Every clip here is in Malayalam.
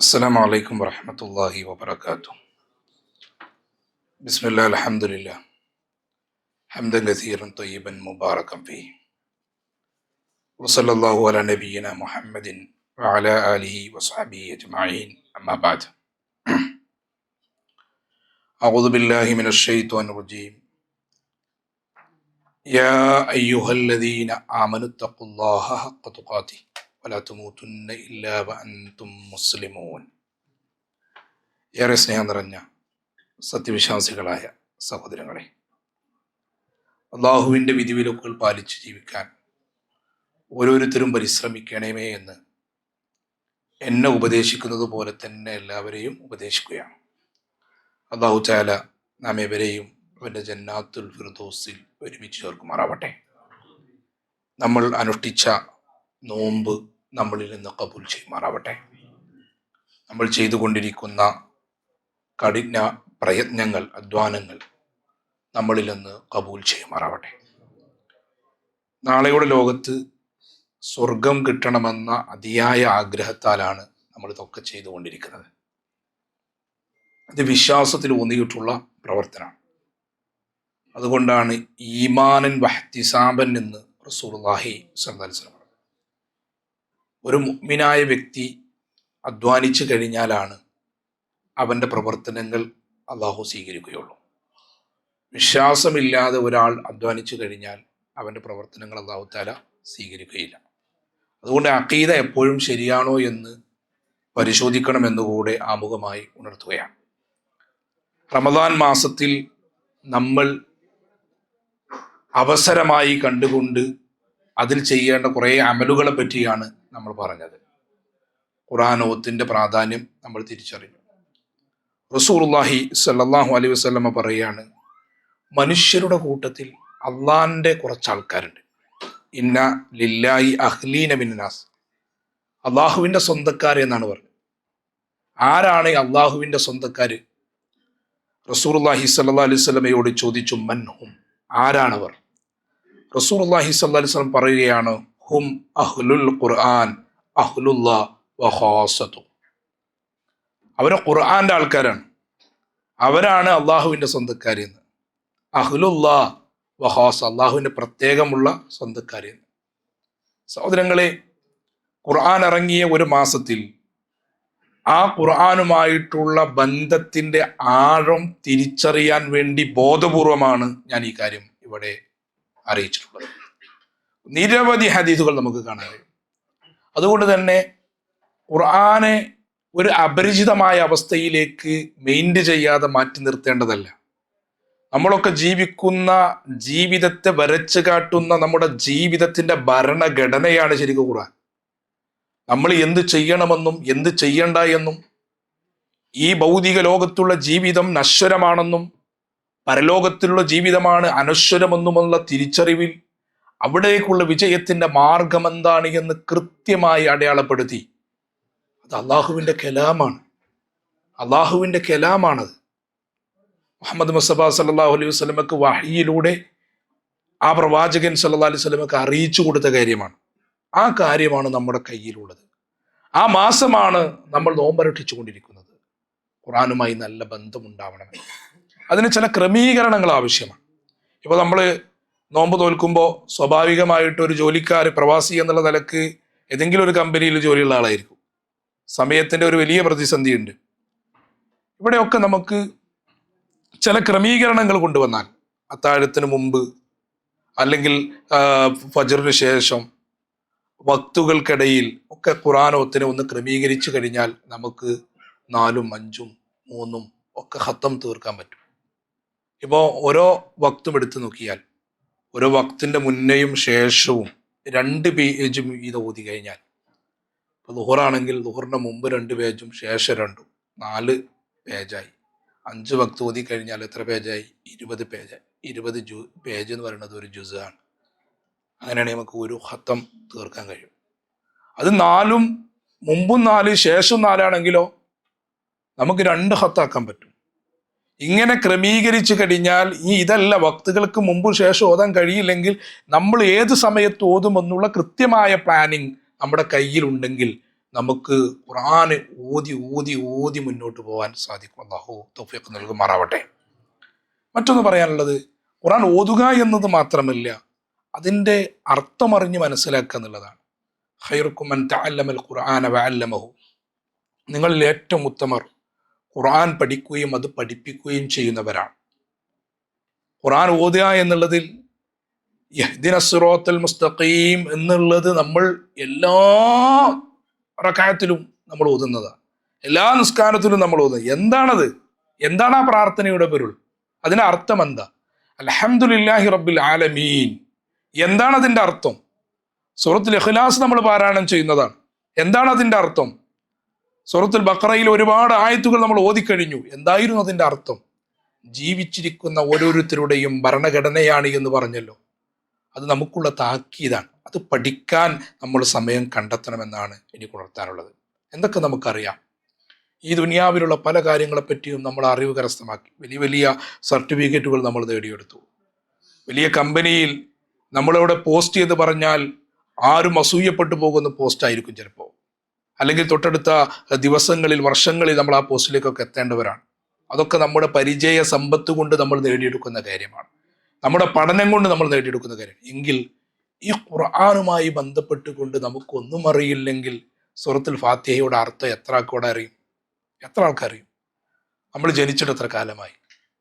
السلام عليكم ورحمة الله وبركاته. بسم الله الحمد لله. حمدا كثيرا طيبا مباركا فيه. وصلى الله على نبينا محمد وعلى آله وصحبه أجمعين. أما بعد. أعوذ بالله من الشيطان الرجيم. يا أيها الذين آمنوا اتقوا الله حق تقاته. വലാത്തുമൂത്തുന്ന ഇല്ലാവ അൻതും മുസ്ലിമോൻ ഏറെ സ്നേഹം നിറഞ്ഞ സത്യവിശ്വാസികളായ സഹോദരങ്ങളെ അള്ളാഹുവിന്റെ വിധിവിലക്കുകൾ പാലിച്ച് ജീവിക്കാൻ ഓരോരുത്തരും പരിശ്രമിക്കണമേ എന്ന് എന്നെ ഉപദേശിക്കുന്നത് പോലെ തന്നെ എല്ലാവരെയും ഉപദേശിക്കുകയാണ്. അള്ളാഹു ചാല നാം എവരെയും അവന്റെ ജന്നാത്തുൽ ഫിർദോസിൽ ഒരുമിച്ച് ചേർക്കുമാറാവട്ടെ. നമ്മൾ അനുഷ്ഠിച്ച നോമ്പ് നമ്മളിൽ നിന്ന് കബൂൽ ചെയ്യുമാറാവട്ടെ. നമ്മൾ ചെയ്തുകൊണ്ടിരിക്കുന്ന കഠിന പ്രയത്നങ്ങൾ അധ്വാനങ്ങൾ നമ്മളിൽ നിന്ന് കബൂൽ ചെയ്യുമാറാവട്ടെ. നാളെയുടെ ലോകത്ത് സ്വർഗം കിട്ടണമെന്ന അതിയായ ആഗ്രഹത്താലാണ് നമ്മൾ ഇതൊക്കെ ചെയ്തുകൊണ്ടിരിക്കുന്നത്. ഇത് വിശ്വാസത്തിൽ ഊന്നിയിട്ടുള്ള പ്രവർത്തനമാണ്. അതുകൊണ്ടാണ് ഈമാനൻ വഹ്തിസാബൻ എന്ന് റസൂർലാഹി സല്ലാസ്ലം ഒരു മുഗ്മിനായ വ്യക്തി അധ്വാനിച്ചു കഴിഞ്ഞാലാണ് അവന്റെ പ്രവർത്തനങ്ങൾ അള്ളാഹു സ്വീകരിക്കുകയുള്ളൂ. വിശ്വാസമില്ലാതെ ഒരാൾ അധ്വാനിച്ചു കഴിഞ്ഞാൽ അവന്റെ പ്രവർത്തനങ്ങൾ അള്ളാഹു താല സ്വീകരിക്കുകയില്ല. അതുകൊണ്ട് അക്കീത എപ്പോഴും ശരിയാണോ എന്ന് പരിശോധിക്കണമെന്നുകൂടെ ആമുഖമായി ഉണർത്തുകയാണ്. റമദാൻ മാസത്തിൽ നമ്മൾ അവസരമായി കണ്ടുകൊണ്ട് അതിൽ ചെയ്യേണ്ട കുറേ അമലുകളെ പറ്റിയാണ് നമ്മൾ പറഞ്ഞത്. ഖുറാനോത്തിന്റെ പ്രാധാന്യം നമ്മൾ തിരിച്ചറിഞ്ഞു. റസൂർല്ലാഹി സല്ലാഹു അലൈഹി വസ്ലമ പറയാണ് മനുഷ്യരുടെ കൂട്ടത്തിൽ അള്ളാഹിന്റെ കുറച്ച് ആൾക്കാരുണ്ട്. ഇന്ന ലില്ലായി അഹ്ലീന ബിന്നാസ് അള്ളാഹുവിന്റെ സ്വന്തക്കാർ എന്നാണ് പറഞ്ഞത്. ആരാണ് അള്ളാഹുവിന്റെ സ്വന്തക്കാർ റസൂർല്ലാഹി സല്ലാ അലൈഹി സ്വലമയോട് ചോദിച്ചു മൻഹും ആരാണവർ? റസൂർല്ലാഹി സല്ലാ അലൈഹി സ്വലം പറയുകയാണ് ഹും അഹ്ലുൽ ഖുർആൻ അഹ്ലുല്ലാ വഹാസത്തു അവരെ ഖുർആന്റെ ആൾക്കാരാണ്. അവരാണ് അള്ളാഹുവിന്റെ സ്വന്തക്കാരെന്ന് അഹ്ലുല്ലാ വഹാസ് അള്ളാഹുവിന്റെ പ്രത്യേകമുള്ള സ്വന്തക്കാരെന്ന് സഹോദരങ്ങളെ ഖുർആൻ ഇറങ്ങിയ ഒരു മാസത്തിൽ ആ ഖുർആാനുമായിട്ടുള്ള ബന്ധത്തിന്റെ ആഴം തിരിച്ചറിയാൻ വേണ്ടി ബോധപൂർവമാണ് ഞാൻ ഈ കാര്യം ഇവിടെ അറിയിച്ചിട്ടുള്ളത്. നിരവധി ഹദീസുകൾ നമുക്ക് കാണാൻ കഴിയും. അതുകൊണ്ട് തന്നെ ഖുർആനെ ഒരു അപരിചിതമായ അവസ്ഥയിലേക്ക് മെയിന്റ് ചെയ്യാതെ മാറ്റി നിർത്തേണ്ടതല്ല. നമ്മളൊക്കെ ജീവിക്കുന്ന ജീവിതത്തെ വരച്ചു കാട്ടുന്ന നമ്മുടെ ജീവിതത്തിന്റെ ഭരണഘടനയാണ് ശരിക്കും ഖുർആൻ. നമ്മൾ എന്ത് ചെയ്യണമെന്നും എന്ത് ചെയ്യണ്ട എന്നും ഈ ഭൗതിക ലോകത്തുള്ള ജീവിതം നശ്വരമാണെന്നും പരലോകത്തിലുള്ള ജീവിതമാണ് അനശ്വരമെന്നുമുള്ള തിരിച്ചറിവിൽ അവിടേക്കുള്ള വിജയത്തിന്റെ മാർഗം എന്താണ് എന്ന് കൃത്യമായി അടയാളപ്പെടുത്തി. അത് അള്ളാഹുവിന്റെ കലാമാണ്. അള്ളാഹുവിന്റെ കലാമാണത്. മുഹമ്മദ് മുസ്തഫ സല്ലാഹു അലൈഹി വസ്ലമക്ക് വഹിയിലൂടെ ആ പ്രവാചകൻ സല്ലാ അലൈഹി സ്വലമക്ക് അറിയിച്ചു കൊടുത്ത കാര്യമാണ്. ആ കാര്യമാണ് നമ്മുടെ കയ്യിലുള്ളത്. ആ മാസമാണ് നമ്മൾ നോമ്പരക്ഷിച്ചു കൊണ്ടിരിക്കുന്നത് ഖുറാനുമായി നല്ല ബന്ധമുണ്ടാവണമെന്ന് അതിന് ചില ക്രമീകരണങ്ങൾ ആവശ്യമാണ്. ഇപ്പോൾ നമ്മൾ നോമ്പ് തോൽക്കുമ്പോൾ സ്വാഭാവികമായിട്ട് ഒരു ജോലിക്കാർ പ്രവാസി എന്നുള്ള നിലയ്ക്ക് ഏതെങ്കിലും ഒരു കമ്പനിയിൽ ജോലിയുള്ള ആളായിരിക്കും. സമയത്തിന്റെ ഒരു വലിയ പ്രതിസന്ധിയുണ്ട്. ഇവിടെയൊക്കെ നമുക്ക് ചില ക്രമീകരണങ്ങൾ കൊണ്ടുവന്നാൽ അത്താഴത്തിന് മുമ്പ് അല്ലെങ്കിൽ ഫജറിന് ശേഷം വക്തുകൾക്കിടയിൽ ഒക്കെ ഖുറാനോത്തിനെ ഒന്ന് ക്രമീകരിച്ചു കഴിഞ്ഞാൽ നമുക്ക് നാലും അഞ്ചും മൂന്നും ഒക്കെ ഹത്തം തീർക്കാൻ പറ്റും. ഇപ്പോൾ ഓരോ വക്തും എടുത്തു നോക്കിയാൽ ഓരോ വക്തിന്റെ മുന്നേയും ശേഷവും രണ്ട് പേജും ഇത് ഓതി കഴിഞ്ഞാൽ. ഇപ്പോൾ ദുഹറാണെങ്കിൽ ദുഹറിന്റെ മുമ്പ് രണ്ട് പേജും ശേഷം രണ്ടും. നാല് പേജായി. അഞ്ച് വക്ത് ഓതി കഴിഞ്ഞാൽ എത്ര പേജായി? ഇരുപത് പേജായി. ഇരുപത് ജു പേജ് എന്ന് പറയുന്നത് ഒരു ജുസാണ്. അങ്ങനെയാണെങ്കിൽ നമുക്ക് ഒരു ഹത്തം തീർക്കാൻ കഴിയും. അത് നാലും മുമ്പും നാല് ശേഷം നാലാണെങ്കിലോ നമുക്ക് രണ്ട് ഹത്താക്കാൻ പറ്റും. ഇങ്ങനെ ക്രമീകരിച്ചു കഴിഞ്ഞാൽ ഈ ഇതല്ല വക്തുകൾക്ക് മുമ്പും ശേഷം ഓതാൻ കഴിയില്ലെങ്കിൽ നമ്മൾ ഏത് സമയത്ത് ഓതുമെന്നുള്ള കൃത്യമായ പ്ലാനിങ് നമ്മുടെ കയ്യിലുണ്ടെങ്കിൽ നമുക്ക് ഖുർആൻ ഓതി ഓതി ഓതി മുന്നോട്ട് പോകാൻ സാധിക്കും. അള്ളാഹു തൗഫീഖ് നൽകുമാറാവട്ടെ. മറ്റൊന്ന് പറയാനുള്ളത് ഖുർആൻ ഓതുക എന്നത് മാത്രമല്ല അതിന്റെ അർത്ഥമറിഞ്ഞ് മനസ്സിലാക്കുക എന്നുള്ളതാണ്. ഖൈറുക്കുമൻ തഅല്ലമൽ ഖുർആന വഅല്ലമഹു. നിങ്ങളിൽ ഏറ്റവും ഉത്തമർ ഖുർആൻ പഠിക്കുകയും അത് പഠിപ്പിക്കുകയും ചെയ്യുന്നവരാണ്. ഖുർആൻ ഓതുക എന്നുള്ളതിൽ യഹ്ദിന സിറാത്തൽ മുസ്തഖീം എന്നുള്ളത് നമ്മൾ എല്ലാ റക്കായത്തിലും നമ്മൾ ഓതുന്നതാണ്. എല്ലാ നിസ്കാരത്തിലും നമ്മൾ ഓതുന്നത് എന്താണത്? എന്താണ് ആ പ്രാർത്ഥനയുടെ പൊരുൾ? അതിന്റെ അർത്ഥം എന്താ? അൽഹംദുലില്ലാഹി റബ്ബിൽ ആലമീൻ. എന്താണ് അതിന്റെ അർത്ഥം? സൂറത്തുൽ ഇഖ്ലാസ് നമ്മൾ പാരായണം ചെയ്യുന്നതാണ്. എന്താണ് അതിന്റെ അർത്ഥം? സൂറത്തുൽ ബഖറയിൽ ഒരുപാട് ആയത്തുകൾ നമ്മൾ ഓതിക്കഴിഞ്ഞു. എന്തായിരുന്നു അതിന്റെ അർത്ഥം? ജീവിച്ചിരിക്കുന്ന ഓരോരുത്തരുടെയും ഭരണഘടനയാണ് എന്ന് പറഞ്ഞല്ലോ. അത് നമുക്കുള്ള താക്കീതാണ്. അത് പഠിക്കാൻ നമ്മൾ സമയം കണ്ടെത്തണമെന്നാണ് എനിക്ക് ഉണർത്താനുള്ളത്. എന്തൊക്കെ നമുക്കറിയാം? ഈ ദുനിയാവിലുള്ള പല കാര്യങ്ങളെപ്പറ്റിയും നമ്മൾ അറിവ് കരസ്ഥമാക്കി. വലിയ വലിയ സർട്ടിഫിക്കറ്റുകൾ നമ്മൾ നേടിയെടുത്തു. വലിയ കമ്പനിയിൽ നമ്മളിവിടെ പോസ്റ്റ് ചെയ്ത് പറഞ്ഞാൽ ആരും അസൂയപ്പെട്ടു പോകുന്ന പോസ്റ്റായിരിക്കും ചിലപ്പോൾ. അല്ലെങ്കിൽ തൊട്ടടുത്ത ദിവസങ്ങളിൽ വർഷങ്ങളിൽ നമ്മൾ ആ പോസ്റ്റിലേക്കൊക്കെ എത്തേണ്ടവരാണ്. അതൊക്കെ നമ്മുടെ പരിചയ സമ്പത്ത് കൊണ്ട് നമ്മൾ നേടിയെടുക്കുന്ന കാര്യമാണ്. നമ്മുടെ പഠനം കൊണ്ട് നമ്മൾ നേടിയെടുക്കുന്ന കാര്യം. എങ്കിൽ ഈ ഖുർആാനുമായി ബന്ധപ്പെട്ടുകൊണ്ട് നമുക്കൊന്നും അറിയില്ലെങ്കിൽ സുഹൃത്തിൽ ഫാത്തിഹയുടെ അർത്ഥം എത്ര ആൾക്കൂടെ അറിയും? എത്ര ആൾക്കറിയും നമ്മൾ ജനിച്ചിട്ട് എത്ര കാലമായി?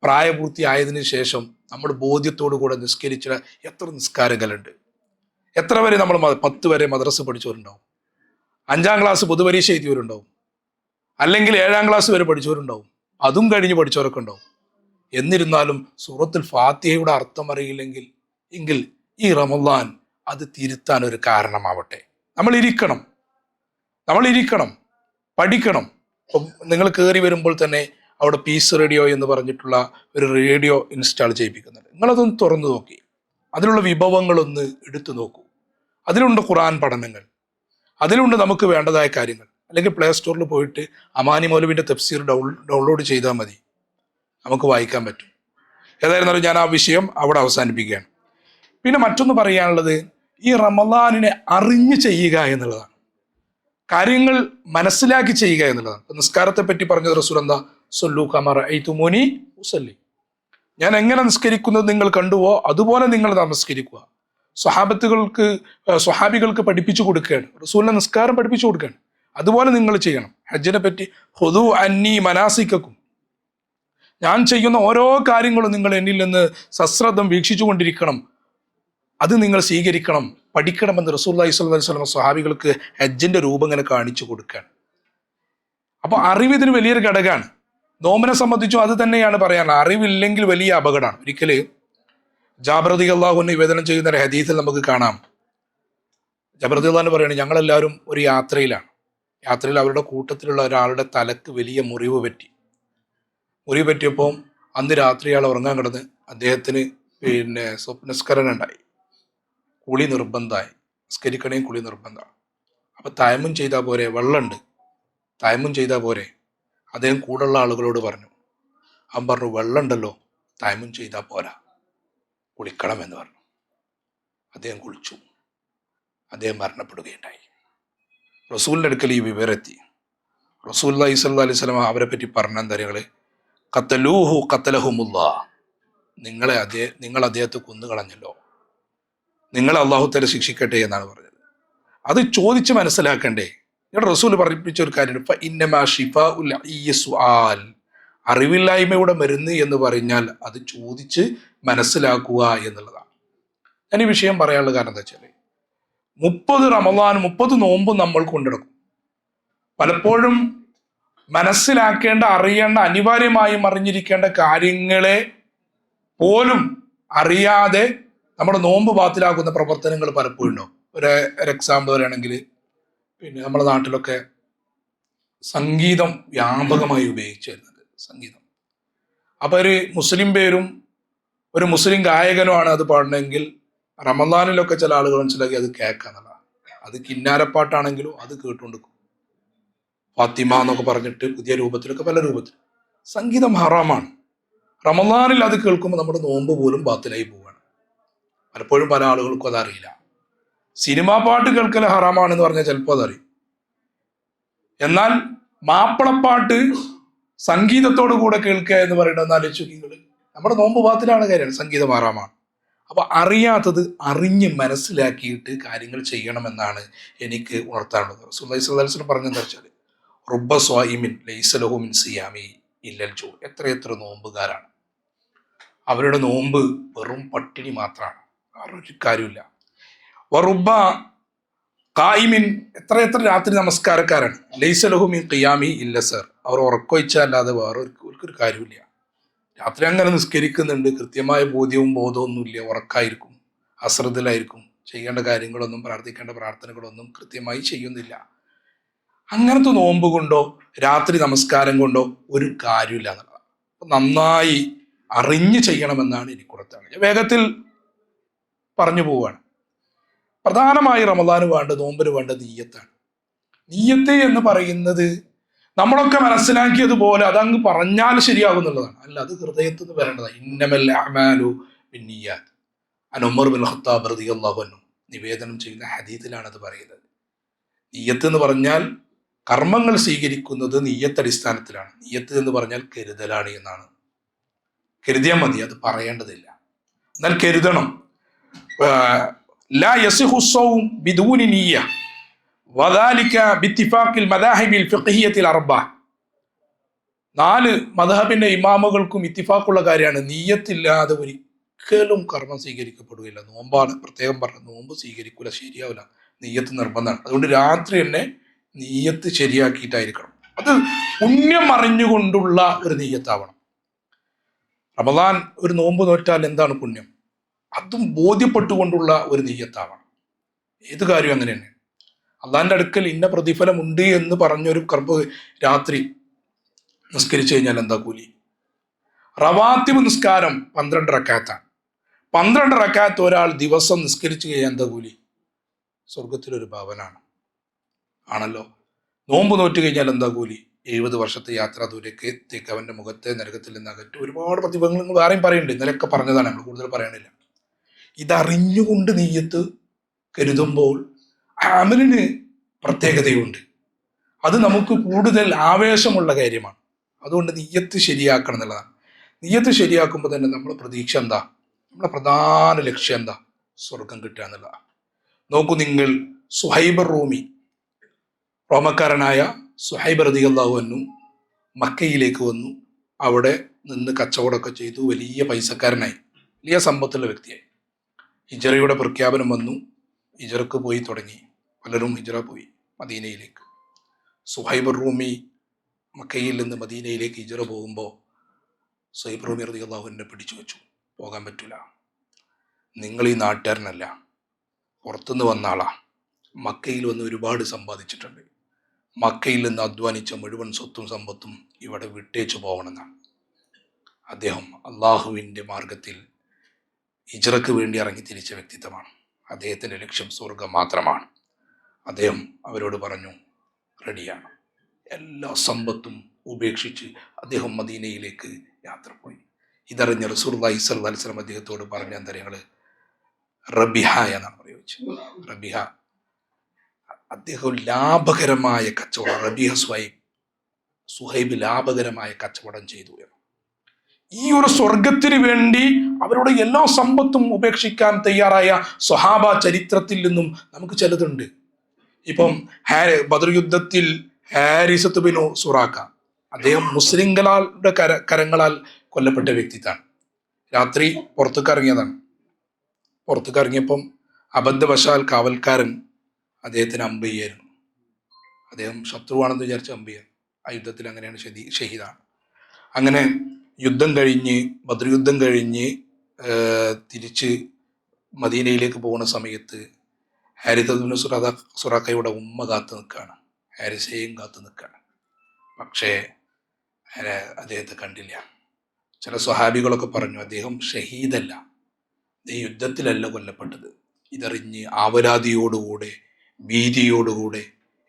പ്രായപൂർത്തിയായതിനു ശേഷം നമ്മൾ ബോധ്യത്തോടു കൂടെ നിസ്കരിച്ച എത്ര നിസ്കാരങ്ങളുണ്ട്? എത്ര വരെ നമ്മൾ പത്ത് വരെ മദ്രസ് പഠിച്ചവരുണ്ടാവും? അഞ്ചാം ക്ലാസ് പൊതുപരീക്ഷ എഴുതിയവരുണ്ടാവും. അല്ലെങ്കിൽ ഏഴാം ക്ലാസ് വരെ പഠിച്ചവരുണ്ടാവും. അതും കഴിഞ്ഞ് പഠിച്ചവരൊക്കെ ഉണ്ടാവും. എന്നിരുന്നാലും സൂറത്തുൽ ഫാത്തിഹയുടെ അർത്ഥം അറിയില്ലെങ്കിൽ എങ്കിൽ ഈ റമദാൻ അത് തിരുത്താൻ ഒരു കാരണമാവട്ടെ. നമ്മൾ ഇരിക്കണം. നമ്മൾ ഇരിക്കണം. പഠിക്കണം. നിങ്ങൾ കയറി വരുമ്പോൾ തന്നെ അവിടെ പീസ് റേഡിയോ എന്ന് പറഞ്ഞിട്ടുള്ള ഒരു റേഡിയോ ഇൻസ്റ്റാൾ ചെയ്യിപ്പിക്കുന്നുണ്ട്. നിങ്ങളതൊന്ന് തുറന്നു നോക്കി. അതിലുള്ള വിഭവങ്ങളൊന്ന് എടുത്തു നോക്കൂ. അതിലുണ്ട് ഖുറാൻ പഠനങ്ങൾ. അതിലുണ്ട് നമുക്ക് വേണ്ടതായ കാര്യങ്ങൾ. അല്ലെങ്കിൽ പ്ലേ സ്റ്റോറിൽ പോയിട്ട് അമാനി മൗലവിന്റെ തഫ്സീർ ഡൗൺ ഡൗൺലോഡ് ചെയ്താൽ മതി. നമുക്ക് വായിക്കാൻ പറ്റും. ഏതായിരുന്നാലും ഞാൻ ആ വിഷയം അവിടെ അവസാനിപ്പിക്കുകയാണ്. പിന്നെ മറ്റൊന്ന് പറയാനുള്ളത് ഈ റമദാനിനെ അറിഞ്ഞ് ചെയ്യുക എന്നുള്ളതാണ്. കാര്യങ്ങൾ മനസ്സിലാക്കി ചെയ്യുക എന്നുള്ളതാണ്. നിസ്കാരത്തെ പറ്റി പറഞ്ഞത് റസൂൽ എന്താ? സൊല്ലു കമർ ഐത്തുമോനി ഉസല്ലി. ഞാൻ എങ്ങനെ നിസ്കരിക്കുന്നത് നിങ്ങൾ കണ്ടുവോ അതുപോലെ നിങ്ങൾ നമസ്കരിക്കുക സ്വഹാബത്തുകൾക്ക് സ്വഹാബികൾക്ക് പഠിപ്പിച്ചു കൊടുക്കുകയാണ്. റസൂലിനെ നിസ്കാരം പഠിപ്പിച്ചു കൊടുക്കുകയാണ്. അതുപോലെ നിങ്ങൾ ചെയ്യണം. ഹജ്ജിനെ പറ്റി ഹുദു അന്നി മനാസിക്കും ഞാൻ ചെയ്യുന്ന ഓരോ കാര്യങ്ങളും നിങ്ങൾ എന്നിൽ നിന്ന് സശ്രദ്ധം വീക്ഷിച്ചു കൊണ്ടിരിക്കണം. അത് നിങ്ങൾ സ്വീകരിക്കണം. പഠിക്കണമെന്ന് റസൂല്ലാഹി അലൈഹി വസല്ലം സ്വഹാബികൾക്ക് ഹജ്ജിന്റെ രൂപം ഇങ്ങനെ കാണിച്ചു കൊടുക്കുകയാണ്. അപ്പോൾ അറിവ് ഇതിന് വലിയൊരു ഘടകമാണ്. നോമിനെ സംബന്ധിച്ചും അത് തന്നെയാണ് പറയാനുള്ളത്. അറിവില്ലെങ്കിൽ വലിയ അപകടമാണ്. ഒരിക്കൽ ജാബ്രതി അള്ളാഹു നിവേദനം ചെയ്യുന്ന ഒരു ഹദീസിൽ നമുക്ക് കാണാം. ജബർദി അള്ളാഹു പറയുന്നത് ഞങ്ങളെല്ലാവരും ഒരു യാത്രയിലാണ്. യാത്രയിൽ അവരുടെ കൂട്ടത്തിലുള്ള ഒരാളുടെ തലക്ക് വലിയ മുറിവ് പറ്റി. മുറിവ് പറ്റിയപ്പോൾ അന്ന് രാത്രി അയാൾ ഉറങ്ങാൻ കിടന്ന് അദ്ദേഹത്തിന് പിന്നെ സ്വപ്നസ്കരണം ഉണ്ടായി. കുളി നിർബന്ധമായി. നിസ്കരിക്കണേയും കുളി നിർബന്ധമാണ്. അപ്പോൾ തയമും ചെയ്താൽ പോരെ വെള്ളമുണ്ട് തയമും ചെയ്താൽ പോരെ. അദ്ദേഹം കൂടുള്ള ആളുകളോട് പറഞ്ഞു അവൻ പറഞ്ഞു വെള്ളമുണ്ടല്ലോ തയമും ചെയ്താൽ പോരാ. കുളിക്കണം എന്ന് പറഞ്ഞു. അദ്ദേഹം കുളിച്ചു. അദ്ദേഹം മരണപ്പെടുകയുണ്ടായി. റസൂലിന്റെ അടുക്കൽ ഈ വിവരം എത്തി. റസൂൽ അലൈഹി സ്വല്ലാ അലൈഹി സ്വലമ അവരെ പറ്റി പറഞ്ഞ എന്താ കത്തലൂഹു കത്തലഹുമുല്ല നിങ്ങളെ അതേ നിങ്ങൾ അദ്ദേഹത്തെ കൊന്നുകളഞ്ഞല്ലോ. നിങ്ങളെ അള്ളാഹുത്തരെ ശിക്ഷിക്കട്ടെ എന്നാണ് പറഞ്ഞത്. അത് ചോദിച്ച് മനസ്സിലാക്കണ്ടേ? നിങ്ങളുടെ റസൂൽ പഠിപ്പിച്ച ഒരു കാര്യം "ഫ ഇന്നമാ ഷിഫാ ഉൽ അയ്യ സുആൽ." അറിവില്ലായ്മയുടെ മരുന്ന് എന്ന് പറഞ്ഞാൽ അത് ചോദിച്ച് മനസ്സിലാക്കുക എന്നുള്ളതാണ്. ഞാൻ ഈ വിഷയം പറയാനുള്ള കാരണം എന്താ വെച്ചാൽ മുപ്പത് റമദാൻ മുപ്പത് നോമ്പ് നമ്മൾ കൊണ്ടെടുക്കും. പലപ്പോഴും മനസ്സിലാക്കേണ്ട അറിയേണ്ട അനിവാര്യമായും അറിഞ്ഞിരിക്കേണ്ട കാര്യങ്ങളെ പോലും അറിയാതെ നമ്മുടെ നോമ്പ് ബാത്തിലാക്കുന്ന പ്രവർത്തനങ്ങൾ പലപ്പോഴും ഉണ്ടാവും. ഒരു ഒരു എക്സാമ്പിൾ പറയുകയാണെങ്കിൽ പിന്നെ നമ്മുടെ നാട്ടിലൊക്കെ സംഗീതം വ്യാപകമായി ഉപയോഗിച്ചു വരുന്നത്. സംഗീതം. അപ്പൊ ഒരു മുസ്ലിം പേരും ഒരു മുസ്ലിം ഗായകനുമാണ് അത് പാടണമെങ്കിൽ റമദാനിലൊക്കെ ചില ആളുകൾ മനസ്സിലാക്കി അത് കേൾക്കാന്നുള്ളതാണ് അത് കിന്നാരപ്പാട്ടാണെങ്കിലും അത് കേട്ടുകൊണ്ടിരിക്കും. ഫാത്തിമ എന്നൊക്കെ പറഞ്ഞിട്ട് പുതിയ രൂപത്തിലൊക്കെ പല രൂപത്തിൽ. സംഗീതം ഹറാമാണ്. റമദാനിൽ അത് കേൾക്കുമ്പോൾ നമ്മുടെ നോമ്പ് പോലും ബാത്തിലായി പോവുകയാണ്. പലപ്പോഴും പല ആളുകൾക്കും അതറിയില്ല. സിനിമാ പാട്ട് കേൾക്കൽ ഹറാമാണെന്ന് പറഞ്ഞാൽ ചിലപ്പോൾ അതറിയും. എന്നാൽ മാപ്പിളപ്പാട്ട് സംഗീതത്തോടു കൂടെ കേൾക്കുക എന്ന് പറയുന്നത് നാല് നിങ്ങൾ നമ്മുടെ നോമ്പ് പാത്തിലാണ് കാര്യം. സംഗീതം ആറാമാണ്. അപ്പൊ അറിയാത്തത് അറിഞ്ഞ് മനസ്സിലാക്കിയിട്ട് കാര്യങ്ങൾ ചെയ്യണമെന്നാണ് എനിക്ക് ഉണർത്താനുള്ളത്. സുന്ദൈസ് പറഞ്ഞെന്ന് വെച്ചാൽ റുബ സ്വായിമിൻ ലൈസലഹുമിൻ സിയാമി ഇല്ലൽ ചോ എത്ര എത്ര നോമ്പുകാരാണ്. അവരുടെ നോമ്പ് വെറും പട്ടിണി മാത്രമാണ് വേറൊരു കാര്യമില്ല വറുബ കായിമിൻ എത്ര എത്ര രാത്രി നമസ്കാരക്കാരാണ്? ലൈസലഹുമിൻ ഖിയാമി ഇല്ല സർ. അവർ ഉറക്കൊഴിച്ചല്ലാതെ വേറെ ഒരു- കാര്യമില്ല രാത്രി അങ്ങനെ നിസ്കരിക്കുന്നുണ്ട്. കൃത്യമായ ബോധ്യവും ബോധവും ഇല്ല ഉറക്കായിരിക്കും. അശ്രദ്ധയിലായിരിക്കും. ചെയ്യേണ്ട കാര്യങ്ങളൊന്നും പ്രാർത്ഥിക്കേണ്ട പ്രാർത്ഥനകളൊന്നും കൃത്യമായി ചെയ്യുന്നില്ല. അങ്ങനത്തെ നോമ്പ് കൊണ്ടോ രാത്രി നമസ്കാരം കൊണ്ടോ ഒരു കാര്യമില്ല എന്നുള്ളതാണ്. നന്നായി അറിഞ്ഞ് ചെയ്യണമെന്നാണ് എനിക്ക് കൊടുത്താണ് വേഗത്തിൽ പറഞ്ഞു പോവുകയാണ്. പ്രധാനമായി റമദാന് വേണ്ട നോമ്പിന് വേണ്ട നീയത്താണ്. നീയത്ത് എന്ന് പറയുന്നത് നമ്മളൊക്കെ മനസ്സിലാക്കിയതുപോലെ അതങ്ങ് പറഞ്ഞാൽ ശരിയാകുന്നുള്ളതാണ്. അല്ല അത് ഹൃദയത്തിൽ നിന്ന് വരേണ്ടതാണ്. ഇന്നമൽ അമാലു അനുമർ ബിൻ റതി നിവേദനം ചെയ്യുന്ന ഹദീത്തിലാണ് അത് പറയുന്നത്. നീയത്ത് എന്ന് പറഞ്ഞാൽ കർമ്മങ്ങൾ സ്വീകരിക്കുന്നത് നീയത്തടിസ്ഥാനത്തിലാണ് നീയത്ത് എന്ന് പറഞ്ഞാൽ കരുതലാണ് എന്നാണ്. കരുതിയാൽ മതി അത് പറയേണ്ടതില്ല. എന്നാൽ കരുതണം. لا يصح الصوم بدون نية وذلك باتفاق المذاهب الفقهية الأربعة നാല് മധഹബിന്റെ ഇമാമുകൾക്കും ഇത്തിഫാക്കുള്ള കാര്യമാണ് നീയത്തില്ലാതെ ഒരിക്കലും കർമ്മം സ്വീകരിക്കപ്പെടുകയില്ല നോമ്പാണ് പ്രത്യേകം പറഞ്ഞത് നോമ്പ് സ്വീകരിക്കൂല ശരിയാവില്ല നീയത്ത് നിർബന്ധമാണ് അതുകൊണ്ട് രാത്രി തന്നെ നീയത്ത് ശരിയാക്കിയിട്ടായിരിക്കണം അത് പുണ്യം അറിഞ്ഞുകൊണ്ടുള്ള ഒരു നീയത്താവണം റമദാൻ ഒരു നോമ്പ് നോറ്റാൽ എന്താണ് പുണ്യം അതും ബോധ്യപ്പെട്ടുകൊണ്ടുള്ള ഒരു നെയ്യത്താവണം. ഏത് കാര്യം അങ്ങനെയാണ് അള്ളാന്റെ അടുക്കൽ ഇന്ന പ്രതിഫലമുണ്ട് എന്ന് പറഞ്ഞൊരു കർമ്മ രാത്രി നിസ്കരിച്ചു കഴിഞ്ഞാൽ എന്താ കൂലി? റവാത്തിബ് നിസ്കാരം പന്ത്രണ്ട് റക്കാത്താണ്. പന്ത്രണ്ട് റക്കാത്ത് ഒരാൾ ദിവസം നിസ്കരിച്ചു കഴിഞ്ഞാൽ എന്താ കൂലി? സ്വർഗത്തിലൊരു ഭവനാണ്. ആണല്ലോ? നോമ്പ് നോറ്റ് കഴിഞ്ഞാൽ എന്താ കൂലി? എഴുപത് വർഷത്തെ യാത്ര ദൂരേക്ക് എത്തിക്ക് അവന്റെ മുഖത്തെ നരകത്തിൽ നിന്ന് അകറ്റി. ഒരുപാട് പ്രതിഭങ്ങൾ വേറെയും പറയുന്നുണ്ട്. ഇന്നലെയൊക്കെ പറഞ്ഞതാണ്. നമ്മൾ കൂടുതൽ പറയണില്ല. ഇതറിഞ്ഞുകൊണ്ട് നെയ്യത്ത് കരുതുമ്പോൾ അമലിന് പ്രത്യേകതയുണ്ട്. അത് നമുക്ക് കൂടുതൽ ആവേശമുള്ള കാര്യമാണ്. അതുകൊണ്ട് നെയ്യത്ത് ശരിയാക്കണം എന്നുള്ളതാണ്. നെയ്യത്ത് ശരിയാക്കുമ്പോൾ തന്നെ നമ്മുടെ പ്രതീക്ഷ എന്താ? നമ്മുടെ പ്രധാന ലക്ഷ്യം എന്താ? സ്വർഗം കിട്ടുക എന്നുള്ളതാണ്. നോക്കൂ നിങ്ങൾ സുഹൈബർ റൂമി. റോമക്കാരനായ സുഹൈബർ അള്ളാഹു വന്നു മക്കയിലേക്ക് വന്നു. അവിടെ നിന്ന് കച്ചവടമൊക്കെ ചെയ്തു. വലിയ പൈസക്കാരനായി. വലിയ സമ്പത്തുള്ള വ്യക്തിയായി. ഹിജറയുടെ പ്രഖ്യാപനം വന്നു. ഹിജറക്ക് പോയി തുടങ്ങി. പലരും ഹിജറ പോയി മദീനയിലേക്ക്. സുഹൈബർ റൂമി മക്കയിൽ നിന്ന് മദീനയിലേക്ക് ഹിജറ പോകുമ്പോൾ സുഹൈബ് റൂമി റതി അള്ളാഹുവിനെ പിടിച്ചു വെച്ചു. പോകാൻ പറ്റില്ല നിങ്ങൾ ഈ നാട്ടുകാരനല്ല. പുറത്തുനിന്ന് വന്ന ആളാ. മക്കയിൽ വന്ന് ഒരുപാട് സമ്പാദിച്ചിട്ടുണ്ട്. മക്കയിൽ നിന്ന് അധ്വാനിച്ച മുഴുവൻ സ്വത്തും സമ്പത്തും ഇവിടെ വിട്ടേച്ചു പോകണമെന്നാണ്. അദ്ദേഹം അള്ളാഹുവിന്റെ മാർഗത്തിൽ ഹിജറക്ക് വേണ്ടി ഇറങ്ങി തിരിച്ച വ്യക്തിത്വമാണ്. അദ്ദേഹത്തിന്റെ ലക്ഷ്യം സ്വർഗം മാത്രമാണ്. അദ്ദേഹം അവരോട് പറഞ്ഞു റെഡിയാണ്. എല്ലാ സമ്പത്തും ഉപേക്ഷിച്ച് അദ്ദേഹം മദീനയിലേക്ക് യാത്ര പോയി. ഇതറിഞ്ഞ റസൂർലായി സ്വലം അദ്ദേഹത്തോട് പറഞ്ഞ എന്തരങ്ങൾ റബിഹ എന്നാണ് പ്രയോഗിച്ചത്. റബിഹ അദ്ദേഹം ലാഭകരമായ കച്ചവടം റബിഹ സ്വൈബ് സുഹൈബ് ലാഭകരമായ കച്ചവടം ചെയ്തു എന്ന്. ഈ ഒരു സ്വർഗത്തിന് വേണ്ടി അവരുടെ എല്ലാ സമ്പത്തും ഉപേക്ഷിക്കാൻ തയ്യാറായ സ്വഹാബ ചരിത്രത്തിൽ നിന്നും നമുക്ക് ചിലതുണ്ട്. ഇപ്പം ഹാരി ബദർ യുദ്ധത്തിൽ ഹാരിസത്ത് ബിനു സുറാക്ക അദ്ദേഹം മുസ്ലിങ്ങളുടെ കര കരങ്ങളാൽ കൊല്ലപ്പെട്ട വ്യക്തിത്താണ്. രാത്രി പുറത്തേക്ക് ഇറങ്ങിയതാണ്. പുറത്തേക്ക് ഇറങ്ങിയപ്പം അബദ്ധവശാൽ കാവൽക്കാരൻ അദ്ദേഹത്തിന് അമ്പയ്യായിരുന്നു അദ്ദേഹം ശത്രുവാണെന്ന് വിചാരിച്ച അമ്പയ്യ ആ യുദ്ധത്തിൽ അങ്ങനെയാണ് ഷഹീ ഷഹീദാണ് അങ്ങനെ യുദ്ധം കഴിഞ്ഞ് ബദ്രയുദ്ധം യുദ്ധം കഴിഞ്ഞ് തിരിച്ച് മദീനയിലേക്ക് പോകുന്ന സമയത്ത് ഹാരിത്തുബിന് സുറാദ സുറാക്കയുടെ ഉമ്മ കാത്തു നിൽക്കുകയാണ്. ഹാരിസയും കാത്തു നിൽക്കുകയാണ്. പക്ഷേ അദ്ദേഹത്തെ കണ്ടില്ല. ചില സ്വഹാബികളൊക്കെ പറഞ്ഞു അദ്ദേഹം ഷഹീദല്ല. ഈ യുദ്ധത്തിലല്ല കൊല്ലപ്പെട്ടത്. ഇതറിഞ്ഞ് ആവലാതിയോടുകൂടെ ഭീതിയോടുകൂടെ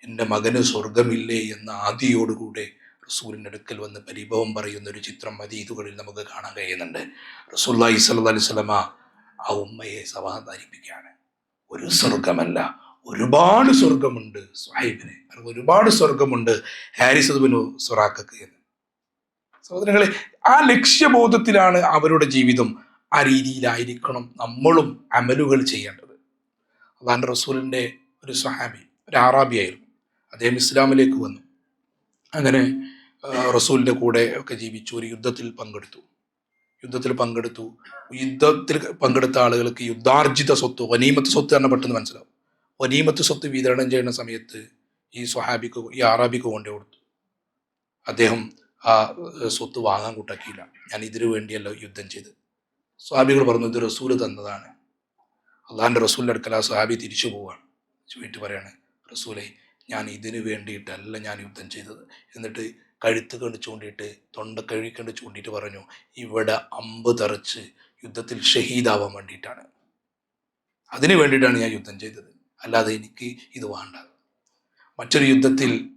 എന്റെ മകന് സ്വർഗമില്ലേ എന്ന ആദിയോടുകൂടെ റസൂലിന്റെ അടുക്കൽ വന്ന് പരിഭവം പറയുന്ന ഒരു ചിത്രം മദീതുകളിൽ നമുക്ക് കാണാൻ കഴിയുന്നുണ്ട്. റസൂല്ലായി സല്ലു അലൈഹി സ്വലമ ആ ഉമ്മയെ സമാധാനിപ്പിക്കുകയാണ്. ഒരു സ്വർഗമല്ല ഒരുപാട് സ്വർഗമുണ്ട് സുഹൈബിന്. ഒരുപാട് സ്വർഗമുണ്ട് ഹാരിസ് ബിനു സുറാക്കക്ക് എന്ന്. സഹോദരങ്ങളെ ആ ലക്ഷ്യബോധത്തിലാണ് അവരുടെ ജീവിതം ആ രീതിയിലായിരിക്കണം നമ്മളും അമലുകൾ ചെയ്യേണ്ടത്. അതാണ് റസൂലിന്റെ ഒരു സഹാബി ഒരു ആറാബിയായിരുന്നു. അദ്ദേഹം ഇസ്ലാമിലേക്ക് വന്നു. അങ്ങനെ റസൂലിന്റെ കൂടെ ഒക്കെ ജീവിച്ചു ഒരു യുദ്ധത്തിൽ പങ്കെടുത്തു. യുദ്ധത്തിൽ പങ്കെടുത്തു. യുദ്ധത്തിൽ പങ്കെടുത്ത ആളുകൾക്ക് യുദ്ധാർജിത സ്വത്ത് വനീമത്ത് സ്വത്ത് തന്നെ പെട്ടെന്ന് മനസ്സിലാവും. വനീമത്ത് സ്വത്ത് വിതരണം ചെയ്യുന്ന സമയത്ത് ഈ സ്വഹാബിക്ക് ഈ ആറാബിക്ക് കൊണ്ടു കൊടുത്തു. അദ്ദേഹം ആ സ്വത്ത് വാങ്ങാൻ കൂട്ടാക്കിയില്ല. ഞാൻ ഇതിനു വേണ്ടിയല്ല യുദ്ധം ചെയ്ത് സ്വഹാബികൾ പറഞ്ഞു ഇത് റസൂൽ തന്നതാണ്. അള്ളാഹിന്റെ റസൂലിന്റെ അടുക്കൽ ആ സ്വഹാബി തിരിച്ചു പോവുകയാണ് ചോദിച്ചു പറയാണ് റസൂലെ ഞാൻ ഇതിനു വേണ്ടിയിട്ടല്ല ഞാൻ യുദ്ധം ചെയ്തത്. എന്നിട്ട് കഴുത്ത് കണ്ട് ചൂണ്ടിയിട്ട് തൊണ്ട കഴുകി ചൂണ്ടിയിട്ട് പറഞ്ഞു ഇവിടെ അമ്പ് തറച്ച് യുദ്ധത്തിൽ ഷഹീദാവാൻ വേണ്ടിയിട്ടാണ്. അതിനു വേണ്ടിയിട്ടാണ് ഞാൻ യുദ്ധം ചെയ്തത്. അല്ലാതെ എനിക്ക് ഇത് വേണ്ട. മറ്റൊരു യുദ്ധത്തിൽ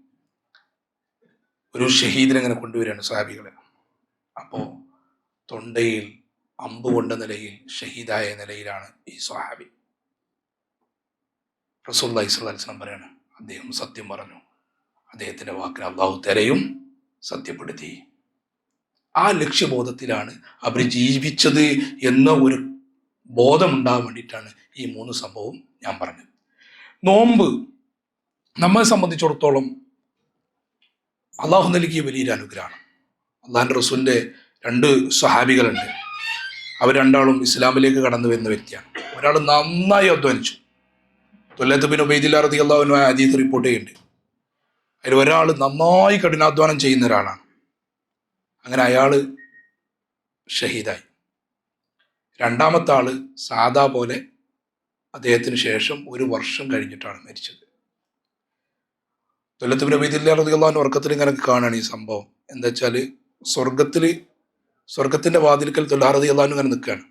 ഒരു ഷഹീദിനെ അങ്ങനെ കൊണ്ടുവരികയാണ് സാഹിബികളെ. അപ്പോൾ തൊണ്ടയിൽ അമ്പ് കൊണ്ട നിലയിൽ ഷഹീദായ നിലയിലാണ് ഈ സ്വഹാബി റസൂല്ലാ ഇസ്ലാസ്ലം പറയാണ് അദ്ദേഹം സത്യം പറഞ്ഞു. അദ്ദേഹത്തിന്റെ വാക്കിന് അള്ളാഹു തെരയും. സത്യപ്പെടുത്തി. ആ ലക്ഷ്യബോധത്തിലാണ് അവർ ജീവിച്ചത് എന്ന ഒരു ബോധമുണ്ടാകാൻ വേണ്ടിയിട്ടാണ് ഈ മൂന്ന് സംഭവം ഞാൻ പറഞ്ഞത്. നോമ്പ് നമ്മെ സംബന്ധിച്ചിടത്തോളം അള്ളാഹു നൽകിയ വലിയൊരു അനുഗ്രഹമാണ്. അള്ളാഹിന്റെ റസൂലിന്റെ രണ്ട് സ്വഹാബികളുണ്ട്. അവർ രണ്ടാളും ഇസ്ലാമിലേക്ക് കടന്നു വരുന്ന വ്യക്തിയാണ്. ഒരാൾ നന്നായി അധ്വാനിച്ചു. തൊല്ലത്ത് പിന്നെ ഉബൈദില്ലാറതി അള്ളാഹുവിന് അതീത് റിപ്പോർട്ട് ചെയ്യുന്നുണ്ട്. അതിൽ ഒരാൾ നന്നായി കഠിനാധ്വാനം ചെയ്യുന്ന ഒരാളാണ്. അങ്ങനെ അയാൾ ഷഹീദായി. രണ്ടാമത്തെ ആൾ സാദാ പോലെ അദ്ദേഹത്തിന് ശേഷം ഒരു വർഷം കഴിഞ്ഞിട്ടാണ് മരിച്ചത്. തൊല്ലത്ത് ബിൻ ഉബൈദില്ല റതി ഉറക്കത്തിൽ ഇങ്ങനെ കാണുകയാണ് ഈ സംഭവം. എന്താ വെച്ചാൽ സ്വർഗത്തിൽ സ്വർഗത്തിന്റെ വാതിൽക്കൽ തൊല്ലാറതി അള്ളാഹു ഇങ്ങനെ നിൽക്കുകയാണ്.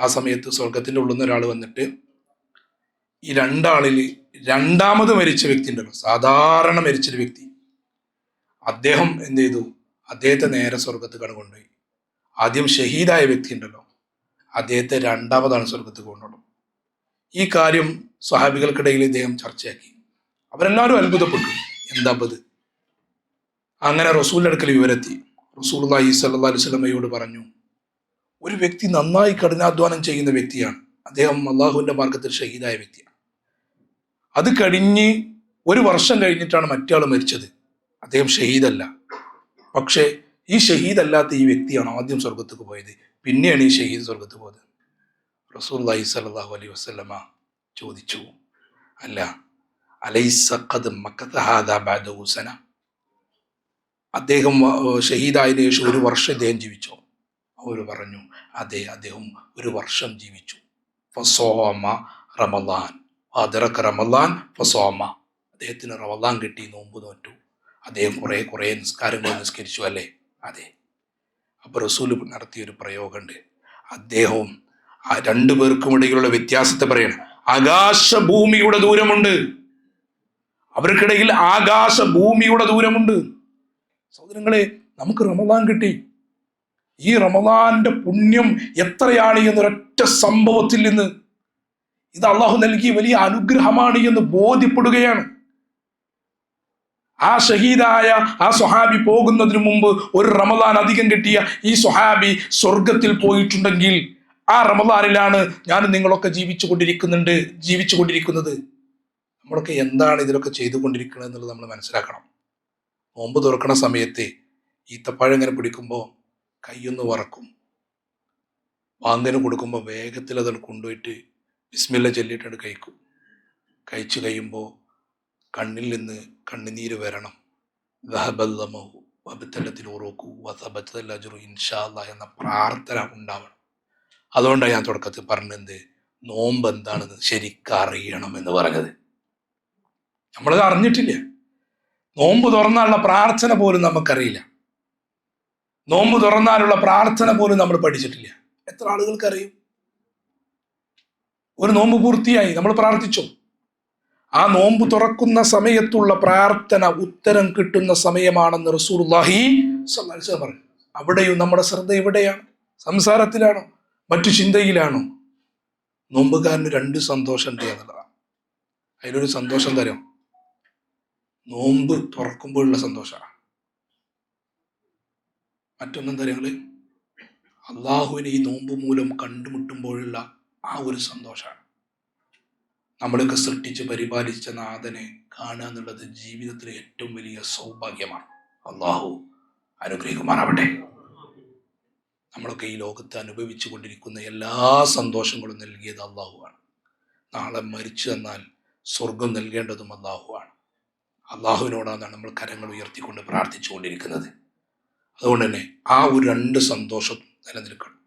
ആ സമയത്ത് സ്വർഗത്തിന്റെ ഉള്ളിൽ നിന്ന് ഒരാൾ വന്നിട്ട് ഈ രണ്ടാളിൽ രണ്ടാമത് മരിച്ച വ്യക്തി ഉണ്ടല്ലോ സാധാരണ മരിച്ചൊരു വ്യക്തി. അദ്ദേഹം എന്ത് ചെയ്തു? അദ്ദേഹത്തെ നേരെ സ്വർഗത്തേക്കാണ് കൊണ്ടുപോയി. ആദ്യം ഷഹീദായ വ്യക്തി ഉണ്ടല്ലോ അദ്ദേഹത്തെ രണ്ടാമതാണ് സ്വർഗത്ത് കൊണ്ടുപോകും ഈ കാര്യം സ്വഹാബികൾക്കിടയിൽ ഇദ്ദേഹം ചർച്ചയാക്കി. അവരെല്ലാവരും അത്ഭുതപ്പെട്ടു. എന്താ അങ്ങനെ റസൂലിന്റെ അടുക്കൽ വിവരത്തി. റസൂൽ അലൈഹി സല്ലാ അലുസ്ലമയോട് പറഞ്ഞു ഒരു വ്യക്തി നന്നായി കഠിനാധ്വാനം ചെയ്യുന്ന വ്യക്തിയാണ്. അദ്ദേഹം അള്ളാഹുവിന്റെ മാർഗത്തിൽ ഷഹീദായ വ്യക്തിയാണ്. അത് കഴിഞ്ഞ് ഒരു വർഷം കഴിഞ്ഞിട്ടാണ് മറ്റയാൾ മരിച്ചത്. അദ്ദേഹം ഷഹീദല്ല. പക്ഷേ ഈ ഷഹീദല്ലാത്ത ഈ വ്യക്തിയാണ് ആദ്യം സ്വർഗത്തേക്ക് പോയത്. പിന്നെയാണ് ഈ ഷഹീദ് സ്വർഗത്ത് പോയത്. റസൂലുള്ളാഹി സല്ലാഹു അലൈഹി വസ്ലമ ചോദിച്ചു അല്ല അലൈസ ഖദ് മക്കത ഹാദാ ബാദഹു സന അദ്ദേഹം ഷഹീദായതിനു ശേഷം ഒരു വർഷം ഇദ്ദേഹം ജീവിച്ചു. അവർ പറഞ്ഞു അതെ അദ്ദേഹം ഒരു വർഷം ജീവിച്ചു. ഫസോമ റമലാൻ അതിറക്ക റമലാൻ ഫസോമ. അദ്ദേഹത്തിന് റമലാൻ കിട്ടി നോമ്പ് നോറ്റു അദ്ദേഹം കുറേ കുറേ നിസ്കാരങ്ങൾ നിസ്കരിച്ചു അല്ലേ? അതെ. അപ്പൊ റസൂൽ നടത്തിയൊരു പ്രയോഗമുണ്ട്. അദ്ദേഹവും ആ രണ്ടു പേർക്കും ഇടയിലുള്ള വ്യത്യാസത്തെ പറയണം. ആകാശഭൂമിയുടെ ദൂരമുണ്ട്. അവർക്കിടയിൽ ആകാശ ഭൂമിയുടെ ദൂരമുണ്ട്. സഹോദരങ്ങളെ നമുക്ക് റമദാൻ കിട്ടി. ഈ റമദാന്റെ പുണ്യം എത്രയാണ് എന്നൊരൊറ്റ സംഭവത്തിൽ നിന്ന് ഇത് അള്ളാഹു നൽകിയ വലിയ അനുഗ്രഹമാണ് എന്ന് ബോധ്യപ്പെടുകയാണ്. ആ ഷഹീദായ ആ സ്വഹാബി പോകുന്നതിന് മുമ്പ് ഒരു റമദാൻ അധികം കിട്ടിയ ഈ സ്വഹാബി സ്വർഗത്തിൽ പോയിട്ടുണ്ടെങ്കിൽ ആ റമദാനിലാണ് ഞാൻ നിങ്ങളൊക്കെ ജീവിച്ചു കൊണ്ടിരിക്കുന്നുണ്ട് ജീവിച്ചു കൊണ്ടിരിക്കുന്നത് നമ്മളൊക്കെ എന്താണ് ഇതിലൊക്കെ ചെയ്തുകൊണ്ടിരിക്കുന്നത് എന്നുള്ളത് നമ്മൾ മനസ്സിലാക്കണം. നോമ്പ് തുറക്കണ സമയത്ത് ഈത്തപ്പഴം ഇങ്ങനെ പിടിക്കുമ്പോൾ കൈയൊന്ന് വറക്കും. വാങ്ങന് കൊടുക്കുമ്പോൾ വേഗത്തിൽ അതത് കൊണ്ടുപോയിട്ട് ബിസ്മില്ല ചൊല്ലിയിട്ടാണ് കഴിക്കും. കഴിച്ചു കഴിയുമ്പോൾ കണ്ണിൽ നിന്ന് കണ്ണുനീര് വരണം. ദഹബല്ലമഹു അബിത്തലത്തിൽ ഉറക്കൂ വസബത്തല്ലു ഇൻഷാല്ല എന്ന പ്രാർത്ഥന ഉണ്ടാവണം. അതുകൊണ്ടാണ് ഞാൻ തുടക്കത്തിൽ പറഞ്ഞത് നോമ്പ് എന്താണെന്ന് ശരിക്കറിയണം എന്ന് പറഞ്ഞത്. നമ്മളത് അറിഞ്ഞിട്ടില്ല. നോമ്പ് തുറന്നാലുള്ള പ്രാർത്ഥന പോലും നമുക്കറിയില്ല. നോമ്പ് തുറന്നാലുള്ള പ്രാർത്ഥന പോലും നമ്മൾ പഠിച്ചിട്ടില്ല. എത്ര ആളുകൾക്ക് അറിയും? ഒരു നോമ്പ് പൂർത്തിയായി നമ്മൾ പ്രാർത്ഥിച്ചു. ആ നോമ്പ് തുറക്കുന്ന സമയത്തുള്ള പ്രാർത്ഥന ഉത്തരം കിട്ടുന്ന സമയമാണെന്ന് റസൂർലാഹി പറഞ്ഞു. അവിടെയും നമ്മുടെ ശ്രദ്ധ എവിടെയാണ്? സംസാരത്തിലാണോ? മറ്റു ചിന്തയിലാണോ? നോമ്പുകാരന് രണ്ട് സന്തോഷം എന്നുള്ളതാണ്. അതിലൊരു സന്തോഷം തരും നോമ്പ് തുറക്കുമ്പോഴുള്ള സന്തോഷമാണ്. മറ്റൊന്നും തരങ്ങൾ അള്ളാഹുവിനെ ഈ നോമ്പ് മൂലം കണ്ടുമുട്ടുമ്പോഴുള്ള ആ ഒരു സന്തോഷമാണ് നമ്മളൊക്കെ സൃഷ്ടിച്ച് പരിപാലിച്ച നാഥനെ കാണുക എന്നുള്ളത് ജീവിതത്തിലെ ഏറ്റവും വലിയ സൗഭാഗ്യമാണ്. അള്ളാഹു അനുഗ്രഹിക്കുമാറാവട്ടെ. നമ്മളൊക്കെ ഈ ലോകത്ത് അനുഭവിച്ചു കൊണ്ടിരിക്കുന്ന എല്ലാ സന്തോഷങ്ങളും നൽകിയത് അള്ളാഹുവാണ്. നാളെ മരിച്ചു തന്നാൽ സ്വർഗം നൽകേണ്ടതും അള്ളാഹുവാണ്. അള്ളാഹുവിനോടാണ് നമ്മൾ കരങ്ങൾ ഉയർത്തിക്കൊണ്ട് പ്രാർത്ഥിച്ചുകൊണ്ടിരിക്കുന്നത് അതുകൊണ്ട് തന്നെ ആ ഒരു രണ്ട് സന്തോഷം നിലനിൽക്കണം.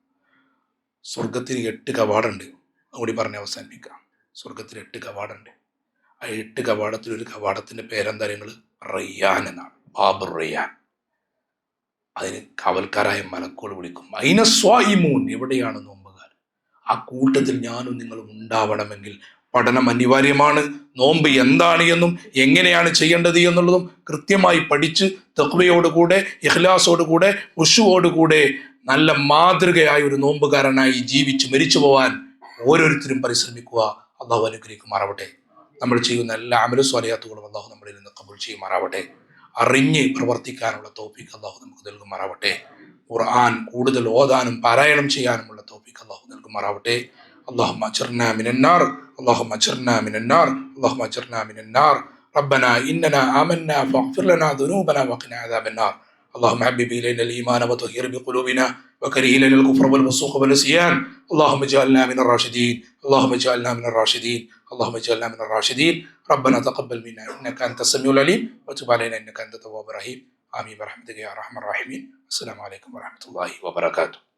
സ്വർഗത്തിന് എട്ട് കവാടുണ്ട് അതുകൂടി പറഞ്ഞ് അവസാനിപ്പിക്കാം. സ്വർഗത്തിൽ എട്ട് കവാടുണ്ട് ആ എട്ട് കവാടത്തിൽ ഒരു കവാടത്തിന്റെ പേരെന്താ നിങ്ങൾ റയ്യാൻ എന്നാണ്. ബാബർ റയ്യാൻ. അതിന് കാവൽക്കാരായ മലക്കോൾ വിളിക്കും. അതിനെ സ്വായിമൂൻ? എവിടെയാണ് നോമ്പുകാർ? ആ കൂട്ടത്തിൽ ഞാനും നിങ്ങളും ഉണ്ടാവണമെങ്കിൽ പഠനം അനിവാര്യമാണ്. നോമ്പ് എന്താണ് എന്നും എങ്ങനെയാണ് ചെയ്യേണ്ടത് എന്നുള്ളതും കൃത്യമായി പഠിച്ച് തക്വയോടുകൂടെ ഇഹ്ലാസോടുകൂടെ ഉഷുവോടുകൂടെ നല്ല മാതൃകയായ ഒരു നോമ്പുകാരനായി ജീവിച്ച് മരിച്ചു പോവാൻ ഓരോരുത്തരും പരിശ്രമിക്കുക അള്ളാഹു അനുഗ്രഹിക്കുമാറാവട്ടെ നമ്മൾ ചെയ്യുന്ന എല്ലാ അമലു സ്വാലയാത്തുകളും അള്ളാഹു നമ്മളിൽ നിന്ന് കബൂൾ ചെയ്യുമാറാവട്ടെ അറിഞ്ഞ് പ്രവർത്തിക്കാനുള്ള തോപ്പിക്ക് അള്ളാഹു നമുക്ക് നൽകുമാറാവട്ടെ ഖുർആൻ കൂടുതൽ ഓതാനും പാരായണം ചെയ്യാനുമുള്ള തോപ്പിക്ക് അള്ളാഹു നൽകുമാറാവട്ടെ اللهم اجرنا من النار اللهم اجرنا من النار اللهم اجرنا من النار ربنا اننا امنا فاغفر لنا ذنوبنا وقنا عذاب النار اللهم حبب إلينا الإيمان وطهر بقلوبنا وكره إلينا الكفر والفسوق والعصيان. اللهم اجعلنا من الراشدين. اللهم اجعلنا من الراشدين. اللهم اجعلنا من الراشدين. ربنا تقبل منا. إنك أنت السميع العليم. وتب علينا إنك أنت التواب الرحيم. آمين برحمتك يا أرحم الراحمين. السلام عليكم ورحمة الله وبركاته.